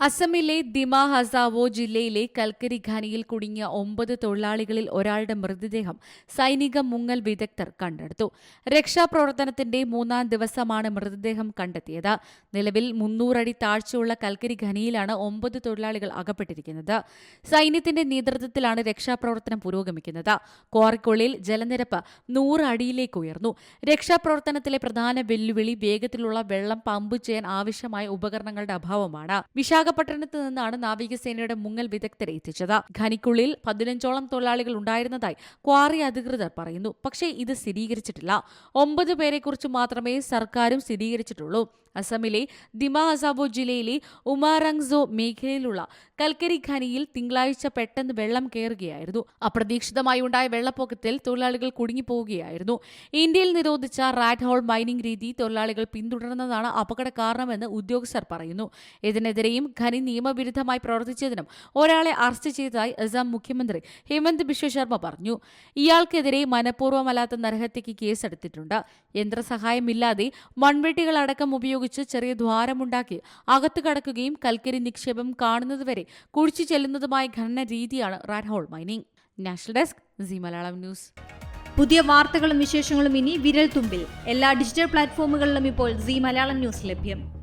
അസമിലെ ദിമ ഹസാവോ ജില്ലയിലെ കൽക്കരി ഖനിയിൽ കുടുങ്ങിയ ഒമ്പത് തൊഴിലാളികളിൽ ഒരാളുടെ മൃതദേഹം സൈനിക മുങ്ങൽ വിദഗ്ധർ കണ്ടെടുത്തു. രക്ഷാപ്രവർത്തനത്തിന്റെ മൂന്നാം ദിവസമാണ് മൃതദേഹം കണ്ടെത്തിയത്. നിലവിൽ മുന്നൂറടി താഴ്ചയുള്ള കൽക്കരി ഖനിയിലാണ് ഒമ്പത് തൊഴിലാളികൾ അകപ്പെട്ടിരിക്കുന്നത്. സൈന്യത്തിന്റെ നേതൃത്വത്തിലാണ് രക്ഷാപ്രവർത്തനം പുരോഗമിക്കുന്നത്. ക്വാറിക്കുള്ളിൽ ജലനിരപ്പ് നൂറ് അടിയിലേക്ക് ഉയർന്നു. രക്ഷാപ്രവർത്തനത്തിലെ പ്രധാന വെല്ലുവിളി വേഗത്തിലുള്ള വെള്ളം പമ്പ് ചെയ്യാൻ ആവശ്യമായ ഉപകരണങ്ങളുടെ അഭാവമാണ്. വിശാഖപട്ടണത്ത് നിന്നാണ് നാവികസേനയുടെ മുങ്ങൽ വിദഗ്ധരെ എത്തിച്ചത്. ഖനിക്കുള്ളിൽ പതിനഞ്ചോളം തൊഴിലാളികൾ ഉണ്ടായിരുന്നതായി ക്വാറി അധികൃതർ പറയുന്നു. പക്ഷേ ഇത് സ്ഥിരീകരിച്ചിട്ടില്ല. ഒമ്പത് പേരെക്കുറിച്ച് മാത്രമേ സർക്കാരും സ്ഥിരീകരിച്ചിട്ടുള്ളൂ. അസമിലെ ദിമാ ഹസാബോ ജില്ലയിലെ ഉമാറങ്സോ മേഖലയിലുള്ള കൽക്കരി ഖനിയിൽ തിങ്കളാഴ്ച പെട്ടെന്ന് വെള്ളം കയറുകയായിരുന്നു അപ്രതീക്ഷിതമായി ഉണ്ടായ വെള്ളപ്പൊക്കത്തിൽ തൊഴിലാളികൾ കുടുങ്ങിപ്പോവുകയായിരുന്നു. ഇന്ത്യയിൽ നിരോധിച്ച റാറ്റ് ഹോൾ മൈനിംഗ് രീതി തൊഴിലാളികൾ പിന്തുടർന്നതാണ് അപകട കാരണമെന്ന് ഉദ്യോഗസ്ഥർ പറയുന്നു. ഇതിനെതിരെയും ഖനി നിയമവിരുദ്ധമായി പ്രവർത്തിച്ചതിനും ഒരാളെ അറസ്റ്റ് ചെയ്തതായി അസം മുഖ്യമന്ത്രി ഹേമന്ത് ബിശ്വ ശർമ്മ പറഞ്ഞു. ഇയാൾക്കെതിരെ മനഃപൂർവമല്ലാത്ത നരഹത്യയ്ക്ക് കേസെടുത്തിട്ടുണ്ട്. യന്ത്രസഹായമില്ലാതെ മൺവെട്ടികളടക്കം ഉപയോഗിച്ച് ചെറിയ ദ്വാരമുണ്ടാക്കി അകത്തു കടക്കുകയും കൽക്കരി നിക്ഷേപം കാണുന്നതുവരെ കുഴിച്ചു ചെല്ലുന്നതുമായ ഖനന രീതിയാണ് rat hole mining national desk C Malayalam news പുതിയ വാർത്തകളും വിശേഷങ്ങളും ഇനി വിരൽ തുമ്പിൽ എല്ലാ ഡിജിറ്റൽ പ്ലാറ്റ്ഫോമുകളിലും ഇപ്പോൾ സി മലയാളം ന്യൂസ് ലഭ്യം.